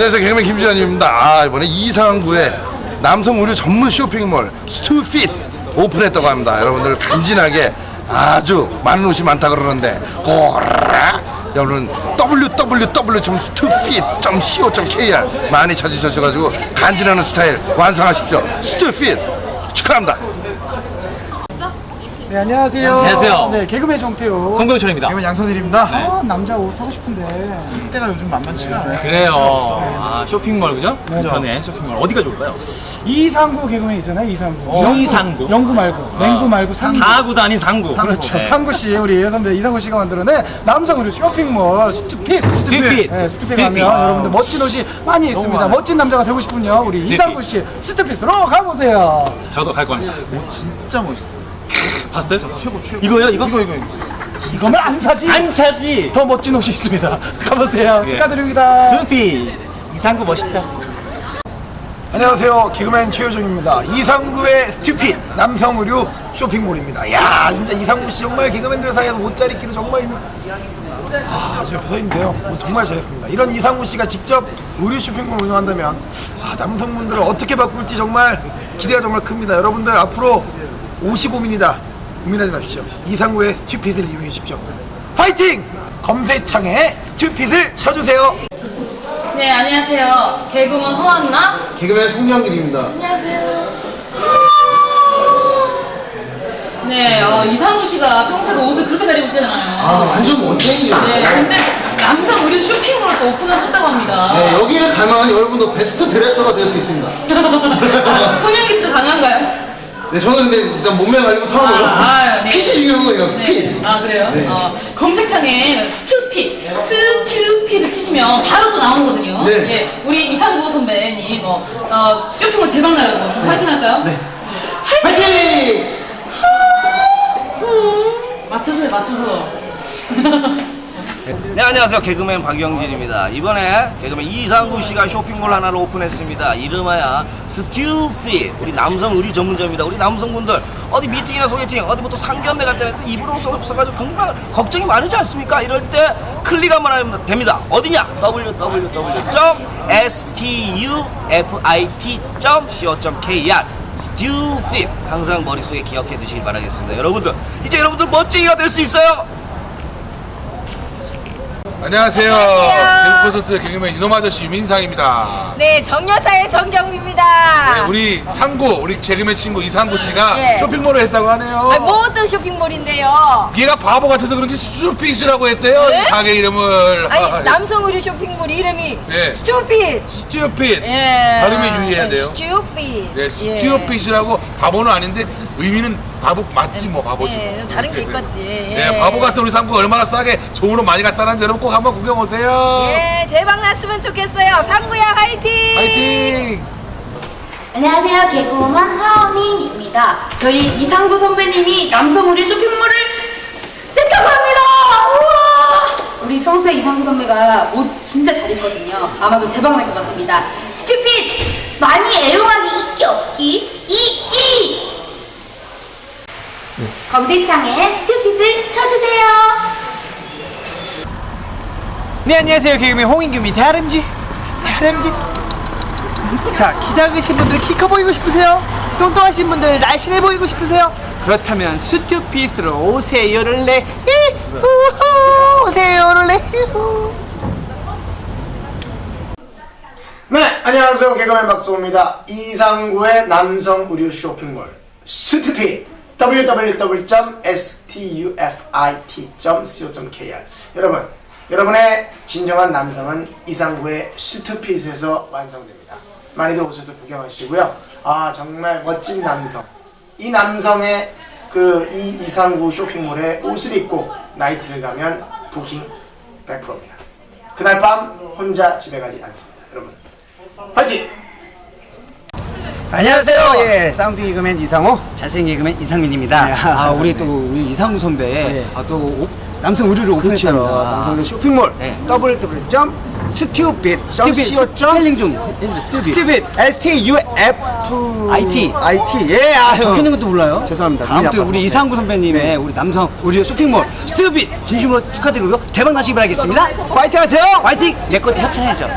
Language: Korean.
안녕하세요. 개그맨 김지현입니다. 아 이번에 이상구의 남성 의류 전문 쇼핑몰 스투핏 오픈했다고 합니다. 여러분들 간지나게 아주 많은 옷이 많다 그러는데 고라! 여러분 www.stufit.co.kr 많이 찾으셔가지고 간지나는 스타일 완성하십시오. 스투핏 축하합니다 네, 안녕하세요. 안녕하세요. 네, 개그맨 정태호. 송병철입니다. 개그맨 양선일입니다. 네. 어, 남자 옷 사고 싶은데 때가 요즘 만만치가 않아요. 그래요. 아, 쇼핑몰 그죠? 그죠. 전에 쇼핑몰 어디가 좋을까요? 이상구 개그맨 있잖아요, 이상구. 어, 이상구? 영구 말고, 맹구 말고 상구. 사구도 아닌 상구. 그렇죠. 네. 상구 씨, 우리 선배 이상구 씨가 만들어낸 남성 의류 쇼핑몰 스투핏. 스투핏. 네, 스투핏 스투핏. 가면 아. 여러분들 멋진 옷이 많이 있습니다. 많아요. 멋진 남자가 되고 싶군요. 우리 스투핏. 이상구 씨 스투핏으로 가보세요. 저도 갈 겁니다. 진짜 멋있어. 봤어요? 최고 최고. 이거요? 이거? 이거 이거 이거. 이거면 안 사지. 안 사지. 더 멋진 옷이 있습니다. 가보세요. 예. 축하드립니다. 스피 이상구 멋있다. 안녕하세요 개그맨 최효정입니다 이상구의 스튜핏 남성 의류 쇼핑몰입니다 야 진짜 이상구 씨 정말 개그맨들 사이에서 옷잘 입기로 정말 유명- 아, 저 옆에 서 있는데요 뭐 정말 잘했습니다 이런 이상구 씨가 직접 의류 쇼핑몰 운영한다면 아, 남성분들을 어떻게 바꿀지 정말 기대가 정말 큽니다 여러분들 앞으로 옷이 고민이다 고민하지 마십시오 이상구의 스튜핏을 이용해 주십시오 파이팅! 검색창에 스튜핏을 쳐주세요 네, 안녕하세요. 개그맨 허한나. 개그맨 송영길입니다 안녕하세요. 네, 어, 이상우 씨가 평소에도 옷을 그렇게 잘 입으시잖아요. 아 완전 원쟁이에요 네, 근데 남성 의류 쇼핑몰을 또 오픈을 하셨다고 합니다. 네, 여기를 가면 여러분도 베스트 드레서가 될 수 있습니다. 성형기 씨 가능한가요? 네, 저는 근데 일단 몸매 관리부터 하고요. 아, 네. 핏이 중요한 거예요, 네. 핏. 아, 그래요? 네. 어, 검색창에 스튜핏, 스튜핏을 치시면 바로 또 나오거든요. 네. 예, 우리 이상구 선배님, 뭐, 어, 쇼핑몰 대박 나요. 파이팅 할까요? 네. 파이팅! 맞춰서 해, 맞춰서. 네 안녕하세요. 개그맨 박영진입니다. 이번에 개그맨 이상구 씨가 쇼핑몰 하나를 오픈했습니다. 이름하여 스튜핏 우리 남성 의류 전문점입니다. 우리 남성분들 어디 미팅이나 소개팅 어디부터 상견례 갈 때는 입으로 없어가지고 정말 걱정이 많으지 않습니까? 이럴 때 클릭 한번 하면 됩니다. 어디냐? www.stufit.co.kr 스튜핏 항상 머릿속에 기억해 두시길 바라겠습니다. 여러분들 이제 여러분들 멋쟁이가 될 수 있어요 안녕하세요. 개그 콘서트 개그맨 이놈 아저씨 유민상입니다. 네, 정여사의 정경입니다. 네, 우리 상구, 우리 개그맨 친구 이상구 씨가 예. 쇼핑몰을 했다고 하네요. 아, 뭐 어떤 쇼핑몰인데요? 얘가 바보 같아서 그런지 스튜핏이라고 했대요. 네? 이 가게 이름을. 아니, 아, 남성 의류 쇼핑몰 이름이 예. 스튜핏. 스튜핏. 예. 발음에 유의해야 돼요. 스튜핏. 네, 예. 스튜핏이라고 바보는 아닌데 의미는 바보 맞지 뭐 바보지. 예, 좀 다른 게 있겠지. 네, 예. 바보 같은 우리 상구가 얼마나 싸게 좋은 옷 많이 갖다 놨는지 여러분 꼭 한번 구경 오세요. 예, 대박 났으면 좋겠어요. 상구야 화이팅! 파이팅! 안녕하세요. 개그우먼 하어민입니다. 저희 이상구 선배님이 남성 의류 쇼핑몰을 냈다고 합니다. 우와! 우리 평소에 이상구 선배가 옷 진짜 잘 입거든요. 아마도 대박 날 것 같습니다. 스튜핏! 많이 애용하기 있기 없기 있기! 검색창에 스튜핏을 쳐주세요. 네 안녕하세요 개그맨 홍인규입니다 다람쥐 다람쥐 자 키 작으신 분들 키 커 보이고 싶으세요? 뚱뚱하신 분들 날씬해 보이고 싶으세요? 그렇다면 스튜핏으로 오세요를 내 우후 오세요를 내 네, 안녕하세요. 개그맨 박수호입니다. 이상구의 남성 의류 쇼핑몰 스투핏 www.stufit.co.kr 여러분, 여러분의 진정한 남성은 이상구의 스투핏에서 완성됩니다. 많이들 오셔서 구경하시고요. 아, 정말 멋진 남성. 이 남성의 그 이 이상구 쇼핑몰에 옷을 입고 나이트를 가면 부킹 100%입니다. 그날 밤 혼자 집에 가지 않습니다. 여러분, 파이팅! 안녕하세요. 예 사운드 개그맨 이상호. 잘생긴 개그맨 이상민입니다. 아 우리 또 우리 이상구 선배. 아, 또 오- 남성 의류를 오픈했답니다 남성 의류 쇼핑몰. www.stupid.co. 스펠링 좀 해주세요 stupid S-T-U-F I-T 예 아, 적혀있는 것도 몰라요? 죄송합니다. 아무튼 우리 이상구 선배님의 우리 남성 의류 쇼핑몰 stupid 진심으로 축하드리고요. 대박 나시기 바라겠습니다. 파이팅 하세요. 파이팅! 내 것도 협찬해야죠